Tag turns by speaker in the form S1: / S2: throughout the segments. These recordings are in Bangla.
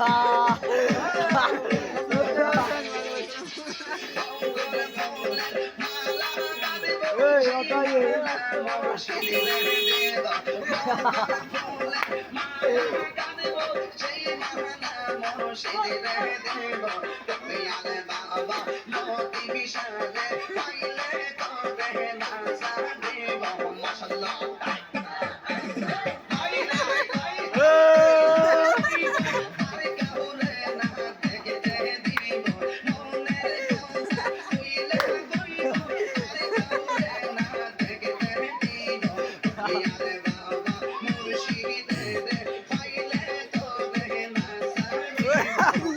S1: না দিব দয়ালে বাবা মুর্শিদ
S2: আমি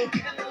S1: Thank you.